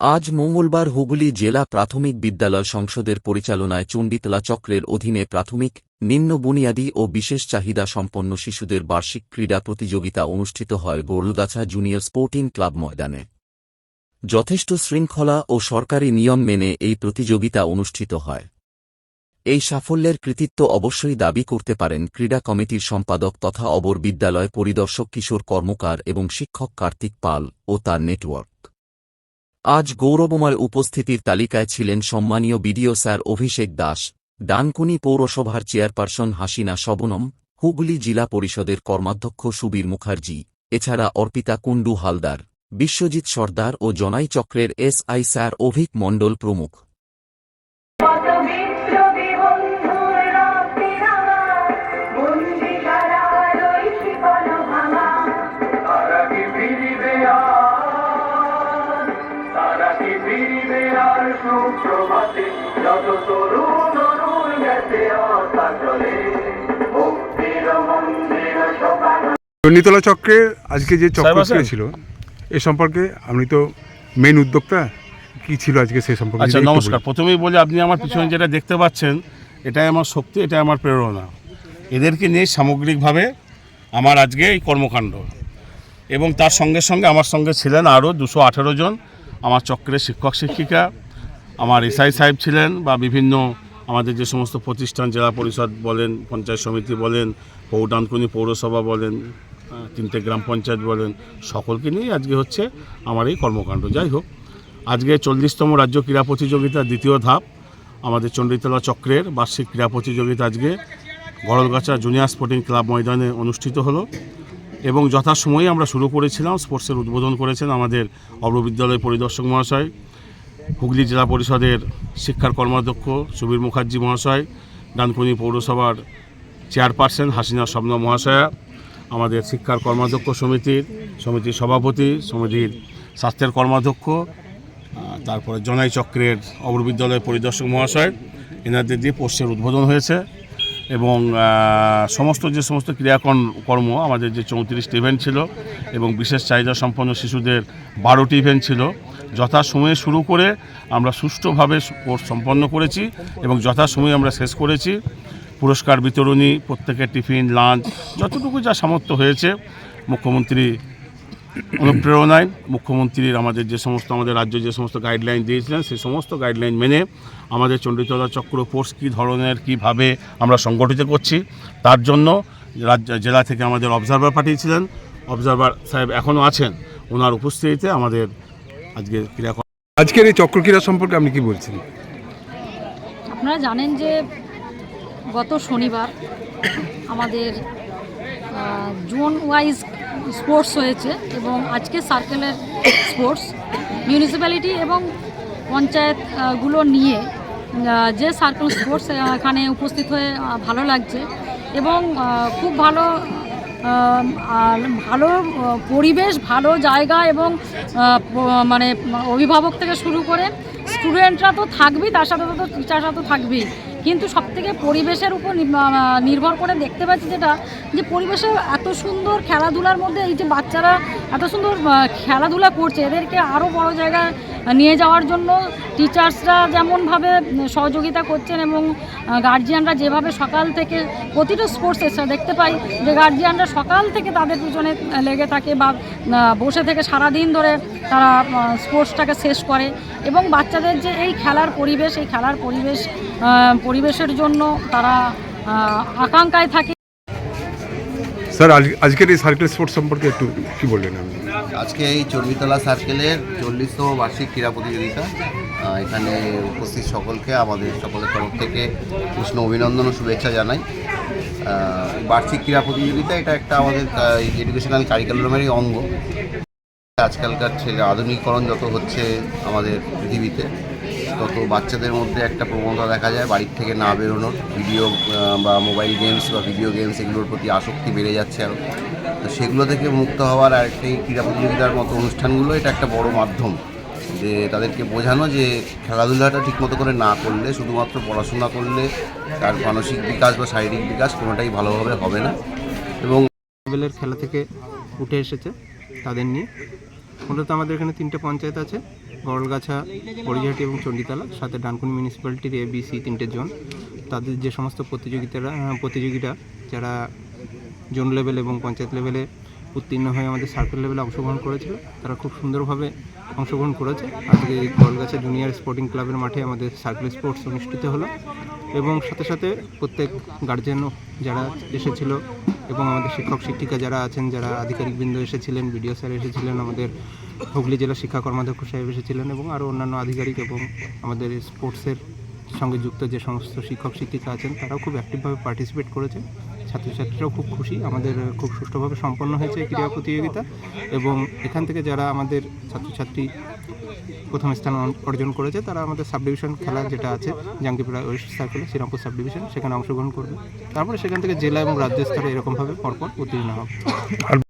আজ মঙ্গলবার হুগলি জেলা প্রাথমিক বিদ্যালয় সংসদের পরিচালনায় চণ্ডীতলা চক্রের অধীনে প্রাথমিক, নিম্ন বুনিয়াদী ও বিশেষ চাহিদা সম্পন্ন শিশুদের বার্ষিক ক্রীড়া প্রতিযোগিতা অনুষ্ঠিত হয় গোরলগাছা জুনিয়র স্পোর্টিং ক্লাব ময়দানে। যথেষ্ট শৃঙ্খলা ও সরকারি নিয়ম মেনে এই প্রতিযোগিতা অনুষ্ঠিত হয়। এই সাফল্যের কৃতিত্ব অবশ্যই দাবি করতে পারেন ক্রীড়া কমিটির সম্পাদক তথা অবর বিদ্যালয় পরিদর্শক কিশোর কর্মকার এবং শিক্ষক কার্তিক পাল ও তার নেটওয়ার্ক। আজ গৌরবময় উপস্থিতির তালিকায় ছিলেন সম্মানীয় বিডিও স্যার অভিষেক দাস, ডানকুনি পৌরসভার চেয়ারপারসন হাসিনা শবনম, হুগলি জেলা পরিষদের কর্মাধ্যক্ষ সুবীর মুখার্জি, এছাড়া অর্পিতা কুণ্ডু হালদার, বিশ্বজিৎ সর্দার ও জনাই চক্রের এসআই স্যার অভিক মণ্ডল প্রমুখ। সুপ্রভাতে যত তরুণ তরুণ গেছে অসাচলে মুক্তির মন্দির সকাল চণ্ডীতলা চক্রের আজকে যে চক্র ছিল এ সম্পর্কে আপনি তো মেন উদ্যোক্তা কি ছিল আজকে সেই সম্পর্কে আচ্ছা নমস্কার। প্রথমেই বলি আপনি আমার পিছনে যেটা দেখতে পাচ্ছেন এটাই আমার শক্তি এটাই আমার প্রেরণা। এদেরকে নিয়ে সামগ্রিকভাবে আমার আজকে এই কর্মকাণ্ড। এবং তার সঙ্গে সঙ্গে আমার সঙ্গে ছিলেন আরও দুশো আঠেরো জন আমার চক্রের শিক্ষক শিক্ষিকা আমার এসআই সাহেব ছিলেন বা বিভিন্ন আমাদের যে সমস্ত প্রতিষ্ঠান, জেলা পরিষদ বলেন, পঞ্চায়েত সমিতি বলেন পৌডানকুনি পৌরসভা বলেন তিনটে গ্রাম পঞ্চায়েত বলেন, সকলকে নিয়েই আজকে হচ্ছে আমার এই কর্মকাণ্ড। যাই হোক, আজকে চল্লিশতম রাজ্য ক্রীড়া প্রতিযোগিতার দ্বিতীয় ধাপ, আমাদের চণ্ডীতলা চক্রের বার্ষিক ক্রীড়া প্রতিযোগিতা আজকে গড়লগাছা জুনিয়র স্পোর্টিং ক্লাব ময়দানে অনুষ্ঠিত হলো এবং যথাসময়ে আমরা শুরু করেছিলাম, স্পোর্টসের উদ্বোধন করেছেন আমাদের অগ্রবিদ্যালয় পরিদর্শক মহাশয়। হুগলি জেলা পরিষদের শিক্ষার কর্মাধ্যক্ষ সুবীর মুখার্জি মহাশয়, ডানকুনি পৌরসভার চেয়ারপারসন হাসিনা স্বপ্ন মহাশয়া, আমাদের শিক্ষার কর্মাধ্যক্ষ সমিতির সমিতির সভাপতি, সমিতির স্বাস্থ্যের কর্মাধ্যক্ষ তারপরে জনাই চক্রের অগ্রবিদ্যালয় পরিদর্শক মহাশয়, এনাদের দিয়ে পোস্টের উদ্বোধন হয়েছে এবং সমস্ত যে সমস্ত ক্রিয়াকর্ম, কর্ম, আমাদের যে চৌত্রিশটি ইভেন্ট ছিল এবং বিশেষ চাহিদা সম্পন্ন শিশুদের বারোটি ইভেন্ট ছিল যথাসময়ে শুরু করে আমরা সুষ্ঠুভাবে কোর্স সম্পন্ন করেছি এবং যথাসময়ে আমরা শেষ করেছি। পুরস্কার বিতরণী, প্রত্যেকের টিফিন, লাঞ্চ, যতটুকু যা সামর্থ্য হয়েছে, মুখ্যমন্ত্রী অনুপ্রেরণায়, মুখ্যমন্ত্রীর আমাদের যে সমস্ত, আমাদের রাজ্য যে সমস্ত গাইডলাইন দিয়েছিলেন, সেই সমস্ত গাইডলাইন মেনে আমাদের চণ্ডীতলা চক্র ফোর্স কী ধরনের, কীভাবে আমরা সংগঠিত করছি, তার জন্য রাজ্য, জেলা থেকে আমাদের অবজারভার পাঠিয়েছিলেন। অবজারভার সাহেব এখনও আছেন। ওনার উপস্থিতিতে আমাদের আজকে ক্রীড়া আজকের এই চক্র ক্রীড়া সম্পর্কে আপনি কি বলছেন? আপনারা জানেন যে গত শনিবার আমাদের জোন ওয়াইজ স্পোর্টস হয়েছে এবং আজকে সার্কেলের স্পোর্টস মিউনিসিপ্যালিটি এবং পঞ্চায়েতগুলো নিয়ে যে সার্কেল স্পোর্টস এখানে উপস্থিত হয়ে ভালো লাগছে এবং খুব ভালো আর ভালো পরিবেশ, ভালো জায়গা এবং মানে অভিভাবক থেকে শুরু করে স্টুডেন্টরা তো থাকবেই, তার সাথে তো টিচাররা তো থাকবেই। কিন্তু সবথেকে পরিবেশের উপর নির্ভর করে দেখতে পাচ্ছি যেটা, যে পরিবেশে এত সুন্দর খেলাধুলার মধ্যে এই যে বাচ্চারা এত সুন্দর খেলাধুলা করছে, এদেরকে আরও বড় জায়গায় নিয়ে যাওয়ার জন্য টিচার্সরা যেমনভাবে সহযোগিতা করছেন এবং গার্জিয়ানরা যেভাবে সকাল থেকে প্রতিটা স্পোর্টসে দেখতে পাই, যে গার্জিয়ানরা সকাল থেকে তাদের পিছনে লেগে থাকে বা বসে থেকে সারা দিন ধরে তারা স্পোর্টসটাকে শেষ করে এবং বাচ্চাদের যে এই খেলার পরিবেশ এই খেলার পরিবেশ পরিবেশের জন্য তারা আকাঙ্ক্ষায় থাকে। স্যার আজ- আজকের এই সার্কেল স্পোর্টস সম্পর্কে একটু কি বললেন আপনি? আজকে এই চর্বিতলা সার্কেলের চল্লিশতম বার্ষিক ক্রীড়া প্রতিযোগিতা এখানে উপস্থিত সকলকে আমাদের সকলের তরফ থেকে উষ্ণ অভিনন্দন ও শুভেচ্ছা জানাই। বার্ষিক ক্রীড়া প্রতিযোগিতা এটা একটা আমাদের এডুকেশনাল কারিকুলামেরই অঙ্গ। আজকালকার ছেলে আধুনিকরণ যত হচ্ছে আমাদের পৃথিবীতে, তত বাচ্চাদের মধ্যে একটা প্রবণতা দেখা যায় বাড়ির থেকে না বেরোনোর। ভিডিও বা মোবাইল গেমস বা ভিডিও গেমস এগুলোর প্রতি আসক্তি বেড়ে যাচ্ছে আরও তো সেগুলো থেকে মুক্ত হওয়ার আরেকটি ক্রীড়া প্রতিযোগিতার মতো অনুষ্ঠানগুলো এটা একটা বড় মাধ্যম। যে তাদেরকে বোঝানো যে খেলাধুলাটা ঠিকমতো করে না করলে, শুধুমাত্র পড়াশোনা করলে তার মানসিক বিকাশ বা শারীরিক বিকাশ কোনোটাই ভালোভাবে হবে না। এবং খেলা থেকে উঠে এসেছে তাদের নিয়ে। মূলত আমাদের এখানে তিনটে পঞ্চায়েত আছে গড়লগাছা পরিঝাটি এবং চণ্ডীতলা সাথে ডানকুনি মিউনিসিপ্যালিটির এ বি সি তিনটে জোন তাদের যে সমস্ত প্রতিযোগিতারা আহ, প্রতিযোগীরা যারা জোন লেভেল এবং পঞ্চায়েত লেভেলে উত্তীর্ণ হয়ে আমাদের সার্কেল লেভেলে অংশগ্রহণ করেছিল তারা খুব সুন্দরভাবে অংশগ্রহণ করেছে। আজকে এই গড়গাছা জুনিয়র স্পোর্টিং ক্লাবের মাঠে আমাদের সার্কেল স্পোর্টস অনুষ্ঠিত হলো। এবং সাথে সাথে প্রত্যেক গার্জেন যারা এসেছিল এবং আমাদের শিক্ষক, শিক্ষিকা যারা আছেন, যারা আধিকারিকবৃন্দ এসেছিলেন বিডিও স্যার এসেছিলেন, আমাদের হুগলি জেলা শিক্ষা কর্মাধ্যক্ষ সাহেব এসেছিলেন এবং আরও অন্যান্য আধিকারিক এবং আমাদের স্পোর্টসের সঙ্গে যুক্ত যে সমস্ত শিক্ষক, শিক্ষিকা আছেন, তারাও খুব অ্যাক্টিভভাবে পার্টিসিপেট করেছে। ছাত্রছাত্রীরাও খুব খুশি, আমাদের খুব সুষ্ঠুভাবে সম্পন্ন হয়েছে ক্রীড়া প্রতিযোগিতা এবং এখান থেকে যারা আমাদের ছাত্রছাত্রী প্রথম স্থান অর্জন করেছে। তারা আমাদের সাব ডিভিশন খেলা যেটা আছে, জাঙ্গিপুরা ওয়েস্ট সার্কেলে, শ্রীরামপুর সাব ডিভিশন সেখানে অংশগ্রহণ করবে। তারপরে সেখান থেকে জেলা এবং রাজ্য স্তরে এরকমভাবে পরপর উত্তীর্ণ হবে।